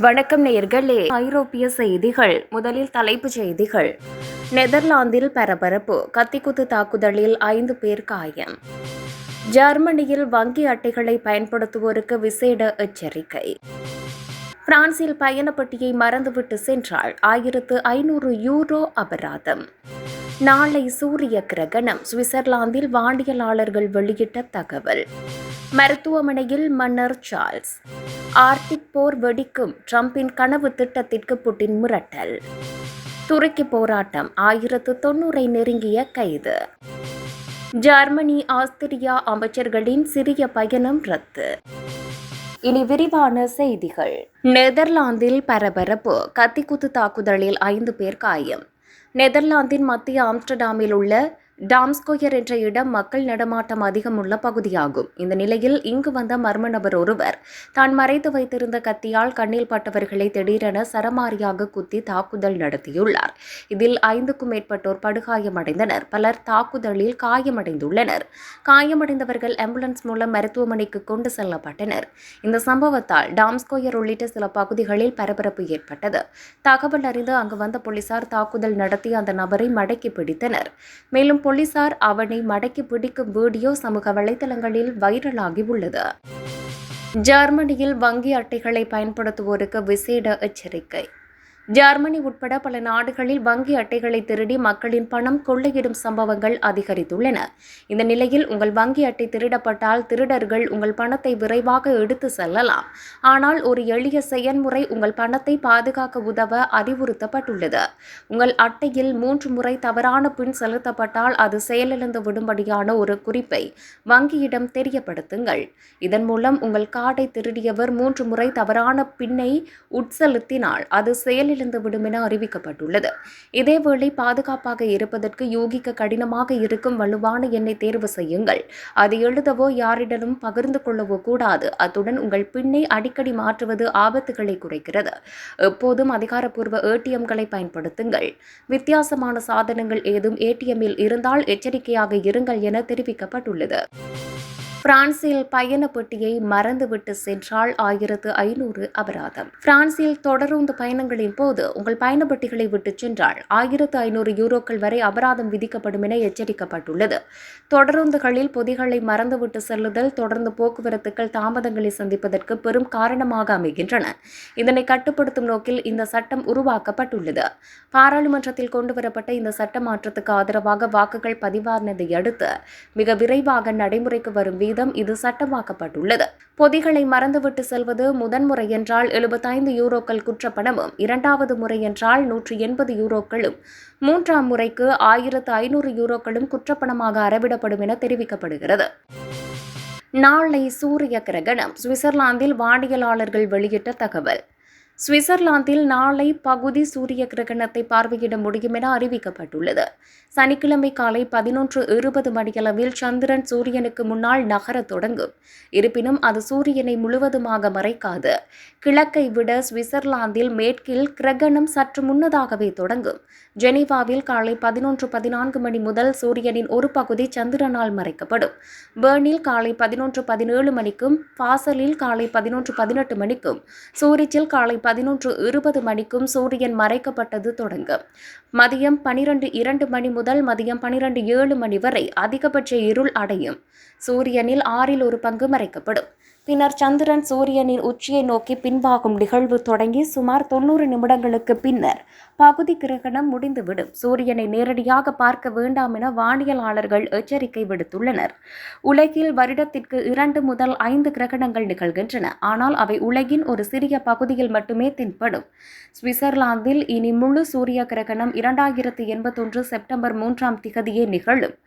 வணக்கம் நேயர்களே ஐரோப்பிய செய்திகள். முதலில் தலைப்புச் செய்திகள். நெதர்லாந்தில் பரபரப்பு. கத்திக்குத்து தாக்குதலில் ஐந்து பேர் காயம். ஜெர்மனியில் வங்கி அட்டைகளை பயன்படுத்துவோருக்கு விசேட எச்சரிக்கை. பிரான்சில் பயணப்பட்டியை மறந்துவிட்டு சென்றால் ஆயிரத்து ஐநூறு யூரோ அபராதம். நாளை சூரிய கிரகணம். சுவிட்சர்லாந்தில் வானியலாளர்கள் வெளியிட்ட தகவல். மருத்துவமனையில் மன்னர் சார்ல்ஸ். ஆர்டிக் போர் வெடிக்கும் ட்ரம்பின் கனவு திட்டத்திற்கு புட்டின் மிரட்டல். துருக்கி போராட்டம் ஆயிரத்து தொன்னூரை நெருங்கிய கைது. ஜெர்மனி ஆஸ்திரியா அமைச்சர்களின் சிறிய பயணம் ரத்து. இனி விரிவான செய்திகள். நெதர்லாந்தில் பரபரப்பு கத்திக்குத்து தாக்குதலில் ஐந்து பேர் காயம். நெதர்லாந்தின் மத்திய ஆம்ஸ்டர்டாமில் உள்ள டாம்ஸ்கோயர் என்ற இடம் மக்கள் நடமாட்டம் அதிகம் உள்ள பகுதியாகும். இந்த நிலையில் இங்கு வந்த மர்ம நபர் ஒருவர் தான் மறைத்து வைத்திருந்த கத்தியால் கண்ணில் பட்டவர்களை திடீரென சரமாரியாக குத்தி தாக்குதல் நடத்தியுள்ளார். இதில் ஐந்துக்கும் மேற்பட்டோர் படுகாயமடைந்தனர். பலர் தாக்குதலில் காயமடைந்துள்ளனர். காயமடைந்தவர்கள் ஆம்புலன்ஸ் மூலம் மருத்துவமனைக்கு கொண்டு செல்லப்பட்டனர். இந்த சம்பவத்தால் டாம்ஸ்கொயர் உள்ளிட்ட சில பகுதிகளில் பரபரப்பு ஏற்பட்டது. தகவல் அறிந்து அங்கு வந்த போலீசார் தாக்குதல் நடத்தி அந்த நபரை மடக்கி பிடித்தனர். மேலும் போலீசார் அவனை மடக்கி பிடிக்கும் வீடியோ சமூக வலைதளங்களில் வைரலாகி உள்ளது. ஜெர்மனியில் வங்கி அட்டைகளை பயன்படுத்துவோருக்கு விசேட எச்சரிக்கை. ஜெர்மனி உட்பட பல நாடுகளில் வங்கி அட்டைகளை திருடி மக்களின் பணம் கொள்ளையிடும் சம்பவங்கள் அதிகரித்துள்ளன. இந்த நிலையில் உங்கள் வங்கி அட்டை திருடப்பட்டால் திருடர்கள் உங்கள் பணத்தை விரைவாக எடுத்து செல்லலாம். ஆனால் ஒரு எளிய செயல்முறை உங்கள் பணத்தை பாதுகாக்க உதவ அறிவுறுத்தப்பட்டுள்ளது. உங்கள் அட்டையில் மூன்று முறை தவறான பின் செலுத்தப்பட்டால் அது செயலிழந்து விடும்படியான ஒரு குறிப்பை வங்கியிடம் தெரியப்படுத்துங்கள். இதன் மூலம் உங்கள் கார்டை திருடியவர் மூன்று முறை தவறான பின்னை உட்செலுத்தினால் அது செயலில் செயலிழந்து விடும் என அறிவிக்கப்பட்டுள்ளது. இதேவேளை பாதுகாப்பாக இருப்பதற்கு யூகிக்க கடினமாக இருக்கும் வலுவான எண்ணை தேர்வு செய்யுங்கள். அதை எழுதவோ யாரிடமும் பகிர்ந்து கொள்ளவோ கூடாது. அத்துடன் உங்கள் பின்னை அடிக்கடி மாற்றுவது ஆபத்துகளை குறைக்கிறது. எப்போதும் அதிகாரப்பூர்வ ஏடிஎம்களை பயன்படுத்துங்கள். வித்தியாசமான சாதனங்கள் ஏதும் ஏடிஎம்மில் இருந்தால் எச்சரிக்கையாக இருங்கள் என தெரிவிக்கப்பட்டுள்ளது. பிரான்சில் பயண பெட்டியை மறந்துவிட்டு சென்றால் ஆயிரத்து ஐநூறு அபராதம். பிரான்சில் தொடருந்து பயணங்களின் போது உங்கள் பயண பெட்டிகளை விட்டு சென்றால் ஆயிரத்து ஐநூறு யூரோக்கள் வரை அபராதம் விதிக்கப்படும் என எச்சரிக்கப்பட்டுள்ளது. தொடருந்துகளில் பொதிகளை மறந்துவிட்டு செல்லுதல் தொடர்ந்து போக்குவரத்துக்கள் தாமதங்களை சந்திப்பதற்கு பெரும் காரணமாக அமைகின்றன. இதனை கட்டுப்படுத்தும் நோக்கில் இந்த சட்டம் உருவாக்கப்பட்டுள்ளது. பாராளுமன்றத்தில் கொண்டுவரப்பட்ட இந்த சட்ட மாற்றத்துக்கு ஆதரவாக வாக்குகள் பதிவானதை அடுத்து மிக விரைவாக நடைமுறைக்கு வரும் சதவீதம் இது சட்டமாக்கப்பட்டுள்ளது. பொதிகளை மறந்துவிட்டு செல்வது முதன்முறை என்றால் எழுபத்தைந்து யூரோக்கள் குற்றப்பணமும் இரண்டாவது முறை என்றால் நூற்றி எண்பது யூரோக்களும் மூன்றாம் முறைக்கு ஆயிரத்து ஐநூறு யூரோக்களும் குற்றப்பணமாக அறவிடப்படும் என தெரிவிக்கப்படுகிறது. நாளை சூரிய கிரகணம் சுவிட்சர்லாந்தில் வானியலாளர்கள் வெளியிட்ட தகவல். சுவிட்சர்லாந்தில் நாளை பகுதி சூரிய கிரகணத்தை பார்வையிட முடியும் என அறிவிக்கப்பட்டுள்ளது. சனிக்கிழமை காலை பதினொன்று இருபது மணியளவில் சந்திரன் சூரியனுக்கு முன்னால் நகரத் தொடங்கும். இருப்பினும் அது சூரியனை முழுவதுமாக மறைக்காது. கிழக்கை விட சுவிட்சர்லாந்தில் மேற்கில் கிரகணம் சற்று முன்னதாகவே தொடங்கும். ஜெனீவாவில் காலை பதினொன்று பதினான்கு மணி முதல் சூரியனின் ஒரு பகுதி சந்திரனால் மறைக்கப்படும். பேர்னில் காலை பதினொன்று பதினேழு மணிக்கும் பாசலில் காலை பதினொன்று பதினெட்டு மணிக்கும் சூரிச்சில் காலை பதினொன்று இருபது மணிக்கும் சூரியன் மறைக்கப்பட்டது தொடங்கும் மதியம் பனிரெண்டு இரண்டு மணி முதல் மதியம் பனிரெண்டு ஏழு மணி வரை அதிகபட்ச இருள் அடையும். சூரியனில் ஆறில் ஒரு பங்கு மறைக்கப்படும். பின்னர் சந்திரன் சூரியனின் உச்சியை நோக்கி பின்வாகும் நிகழ்வு தொடங்கி சுமார் தொண்ணூறு நிமிடங்களுக்கு பின்னர் பகுதி கிரகணம் முடிந்துவிடும். சூரியனை நேரடியாக பார்க்க வேண்டாம் என வானியலாளர்கள் எச்சரிக்கை விடுத்துள்ளனர். உலகில் வருடத்திற்கு இரண்டு முதல் ஐந்து கிரகணங்கள் நிகழ்கின்றன. ஆனால் அவை உலகின் ஒரு சிறிய பகுதியில் மட்டுமே தென்படும். சுவிட்சர்லாந்தில் இனி முழு சூரிய கிரகணம் இரண்டாயிரத்து எண்பத்தொன்று செப்டம்பர் மூன்றாம் திகதியே நிகழும்.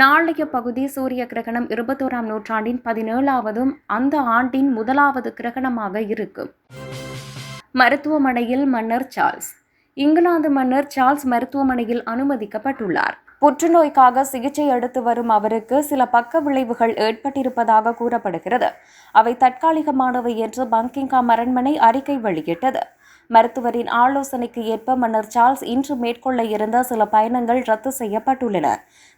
நாளைய பகுதி சூரிய கிரகணம் இருபத்தோராம் நூற்றாண்டின் பதினேழாவதும் அந்த ஆண்டின் முதலாவது கிரகணமாக இருக்கும் மருத்துவமனையில் மன்னர் சார்ல்ஸ். இங்கிலாந்து மன்னர் சார்ல்ஸ் மருத்துவமனையில் அனுமதிக்கப்பட்டுள்ளார். புற்றுநோய்க்காக சிகிச்சை எடுத்து வரும் அவருக்கு சில பக்க விளைவுகள் ஏற்பட்டிருப்பதாக கூறப்படுகிறது. அவை தற்காலிகமானவை என்று பங்கிங்கா அரண்மனை அறிக்கை வெளியிட்டது. மருத்துவரின் ஆலோசனைக்கு ஏற்ப மன்னர் சார்ல்ஸ் இன்று மேற்கொள்ள இருந்த சில பயணங்கள் ரத்து செய்யப்பட்டுள்ளன.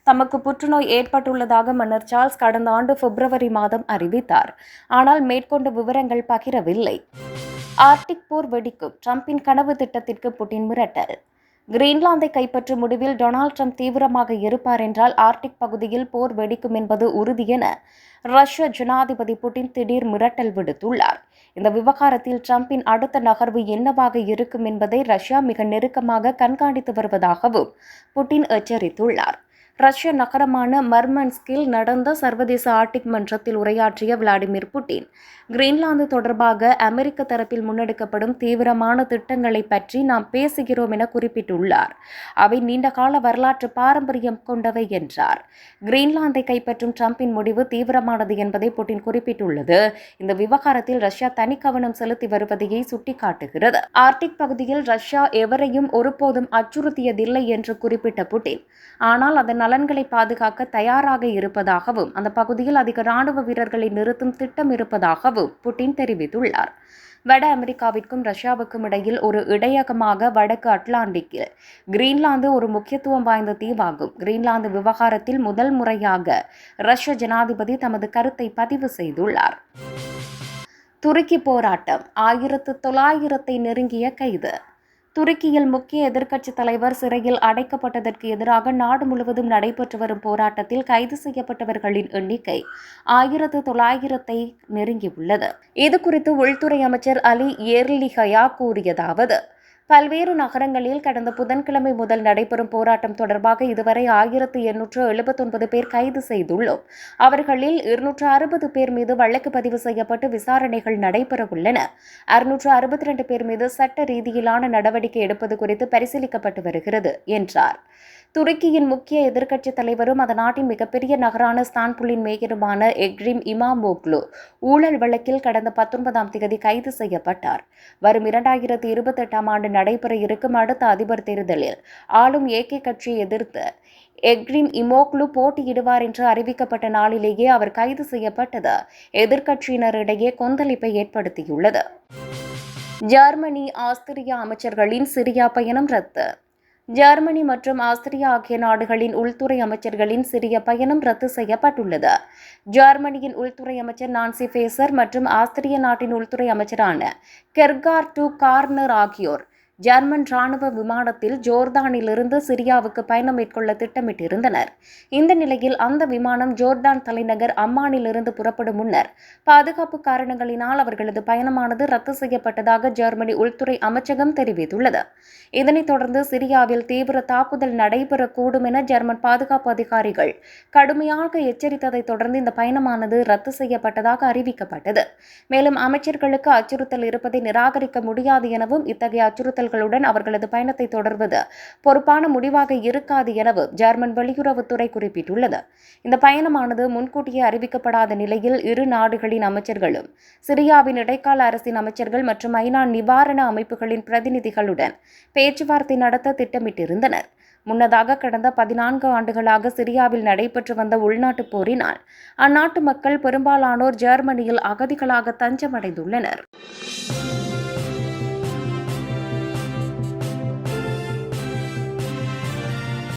தமக்கு புற்றுநோய் ஏற்பட்டுள்ளதாக மன்னர் சார்ல்ஸ் கடந்த ஆண்டு பிப்ரவரி மாதம் அறிவித்தார். ஆனால் மேற்கொண்ட விவரங்கள் பகிரவில்லை. ஆர்டிக் போர் வெடிக்கும் ட்ரம்பின் கனவு திட்டத்திற்கு புட்டின் மிரட்டல் கிரீன்லாந்தை கைப்பற்றும் முடிவில் டொனால்ட் ட்ரம்ப் தீவிரமாக இருப்பார் என்றால் ஆர்டிக் பகுதியில் போர் வெடிக்கும் என்பது உறுதி என ரஷ்ய ஜனாதிபதி புட்டின் திடீர் மிரட்டல் விடுத்துள்ளார். இந்த விவகாரத்தில் ட்ரம்பின் அடுத்த நகர்வு என்னவாக இருக்கும் என்பதை ரஷ்யா மிக நெருக்கமாக கண்காணித்து வருவதாகவும் புட்டின் எச்சரித்துள்ளார். ரஷ்ய நகரமான மர்மன்ஸ்கில் நடந்த சர்வதேச ஆர்டிக் மன்றத்தில் உரையாற்றிய விளாடிமிர் புட்டின் கிரீன்லாந்து தொடர்பாக அமெரிக்க தரப்பில் முன்னெடுக்கப்படும் தீவிரமான திட்டங்களை பற்றி நாம் பேசுகிறோம் என குறிப்பிட்டுள்ளார். அவை நீண்டகால வரலாற்று பாரம்பரியம் கொண்டவை என்றார். கிரீன்லாந்தை கைப்பற்றும் ட்ரம்பின் முடிவு தீவிரமானது என்பதை புட்டின் குறிப்பிட்டுள்ளது. இந்த விவகாரத்தில் ரஷ்யா தனி கவனம் செலுத்தி வருவதையே சுட்டிக்காட்டுகிறது. ஆர்டிக் பகுதியில் ரஷ்யா எவரையும் ஒருபோதும் அச்சுறுத்தியதில்லை என்று குறிப்பிட்ட புட்டின் ஆனால் அதன் நலன்களை பாதுகாக்க தயாராக இருப்பதாகவும் அந்த பகுதியில் அதிக ராணுவ வீரர்களை நிறுத்தும் திட்டம் இருப்பதாகவும் புட்டின் தெரிவித்துள்ளார். வட அமெரிக்காவிற்கும் ரஷ்யாவுக்கும் இடையில் ஒரு இடையகமாக வடக்கு அட்லாண்டிக்கில் கிரீன்லாந்து ஒரு முக்கியத்துவம் வாய்ந்த தீவாகும். கிரீன்லாந்து விவகாரத்தில் முதல் முறையாக ரஷ்ய ஜனாதிபதி தமது கருத்தை பதிவு செய்துள்ளார். துருக்கி போராட்டம் ஆயிரத்து தொள்ளாயிரத்தை நெருங்கிய கைது. துருக்கியில் முக்கிய எதிர்க்கட்சித் தலைவர் சிறையில் அடைக்கப்பட்டதற்கு எதிராக நாடு முழுவதும் நடைபெற்று வரும் போராட்டத்தில் கைது செய்யப்பட்டவர்களின் எண்ணிக்கை ஆயிரத்து தொள்ளாயிரத்தை நெருங்கியுள்ளது. இதுகுறித்து உள்துறை அமைச்சர் அலி ஏர்லிஹயா கூறியதாவது பல்வேறு நகரங்களில் கடந்த புதன்கிழமை முதல் நடைபெறும் போராட்டம் தொடர்பாக இதுவரை ஆயிரத்து எண்ணூற்று எழுபத்தொன்பது பேர் கைது செய்துள்ளோம். அவர்களில் இருநூற்று அறுபது பேர் மீது வழக்கு பதிவு செய்யப்பட்டு விசாரணைகள் நடைபெறவுள்ளன. அறுநூற்று அறுபத்தி ரெண்டு பேர் மீது சட்ட ரீதியிலான நடவடிக்கை எடுப்பது குறித்து பரிசீலிக்கப்பட்டு வருகிறது என்றார். துருக்கியின் முக்கிய எதிர்க்கட்சி தலைவரும் அந்த நாட்டின் மிகப்பெரிய நகரான ஸ்தான்புல்லின் மேயருமான எக்ரிம் இமாமோக்லு ஊழல் வழக்கில் கடந்த பத்தொன்பதாம் தேதி கைது செய்யப்பட்டார். வரும் இரண்டாயிரத்தி இருபத்தெட்டாம் ஆண்டு நடைபெற இருக்கும் அடுத்த அதிபர் தேர்தலில் ஆளும் ஏகே கட்சியை எதிர்த்து எக்ரிம் இமோக்லு போட்டியிடுவார் என்று அறிவிக்கப்பட்ட நாளிலேயே அவர் கைது செய்யப்பட்டது. எதிர்க்கட்சியினரிடையே கொந்தளிப்பை ஏற்படுத்தியுள்ளது. ஜெர்மனி ஆஸ்திரியா அமைச்சர்களின் சிரியா பயணம் ரத்து. ஜெர்மனி மற்றும் ஆஸ்திரியா ஆகிய நாடுகளின் உள்துறை அமைச்சர்களின் சிறிய பயணம் ரத்து செய்யப்பட்டுள்ளது. ஜெர்மனியின் உள்துறை அமைச்சர் நான்சி ஃபேசர் மற்றும் ஆஸ்திரிய நாட்டின் உள்துறை அமைச்சரான கெர்கார் டு கார்னர் ஆகியோர் ஜெர்மன் ராணுவ விமானத்தில் ஜோர்தானிலிருந்து சிரியாவுக்கு பயணம் மேற்கொள்ள திட்டமிட்டிருந்தனர். இந்த நிலையில் அந்த விமானம் ஜோர்டான் தலைநகர் அம்மானிலிருந்து புறப்படும் முன்னர் பாதுகாப்பு காரணங்களினால் அவர்களது பயணமானது ரத்து செய்யப்பட்டதாக ஜெர்மனி உள்துறை அமைச்சகம் தெரிவித்துள்ளது. இதனைத் தொடர்ந்து சிரியாவில் தீவிர தாக்குதல் நடைபெறக்கூடும் என ஜெர்மன் பாதுகாப்பு அதிகாரிகள் கடுமையாக எச்சரித்ததைத் தொடர்ந்து இந்த பயணமானது ரத்து செய்யப்பட்டதாக அறிவிக்கப்பட்டது. மேலும் அமைச்சர்களுக்கு அச்சுறுத்தல் இருப்பதை நிராகரிக்க முடியாது எனவும் இத்தகைய அச்சுறுத்தல்களுடன் அவர்களது பயணத்தை தொடர்வது பொறுப்பான முடிவாக இருக்காது எனவும் ஜெர்மன் வெளியுறவுத்துறை குறிப்பிட்டுள்ளது. இந்த பயணமானது முன்கூட்டியே அறிவிக்கப்படாத நிலையில் இரு நாடுகளின் அமைச்சர்களும் சிரியாவின் இடைக்கால அரசின் அமைச்சர்கள் மற்றும் ஐநா நிவாரண அமைப்புகளின் பிரதிநிதிகளுடன் பேச்சுவார்த்தை நடத்த திட்டமிட்டிருந்தனர். முன்னதாக கடந்த பதினான்கு ஆண்டுகளாக சிரியாவில் நடைபெற்று வந்த உள்நாட்டுப் போரினால் அந்நாட்டு மக்கள் பெரும்பாலானோர் ஜெர்மனியில் அகதிகளாக தஞ்சமடைந்துள்ளனர்.